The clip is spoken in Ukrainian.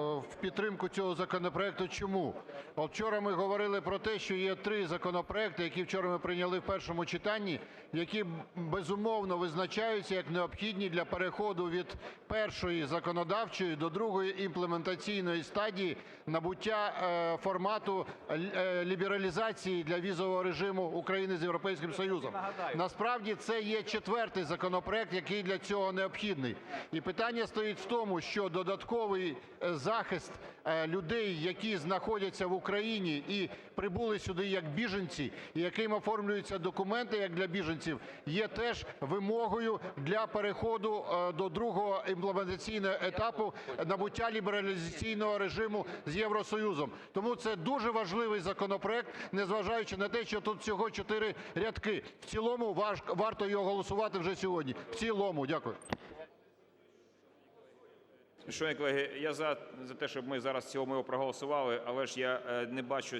в підтримку цього законопроекту. Чому? Вчора ми говорили про те, що є три законопроекти, які вчора ми прийняли в першому читанні, які, безумовно, визначаються як необхідні для переходу від першої законодавчої до другої імплементаційної стадії набуття формату лібералізації для візового режиму України з Європейським Союзом. Насправді це є четвертий законопроект, який для цього необхідний. І питання стоїть в тому, що додатковий захист людей, які знаходяться в Україні і прибули сюди як біженці, і яким оформлюються документи як для біженців, є теж вимогою для переходу до другого імплементаційного етапу набуття лібералізаційного режиму з Євросоюзом. Тому це дуже важливий законопроект, незважаючи на те, що тут всього чотири рядки. В цілому варто його голосувати вже сьогодні. В цілому. Дякую. Шановні колеги, я за те, щоб ми зараз в цілому його проголосували, але ж я не бачу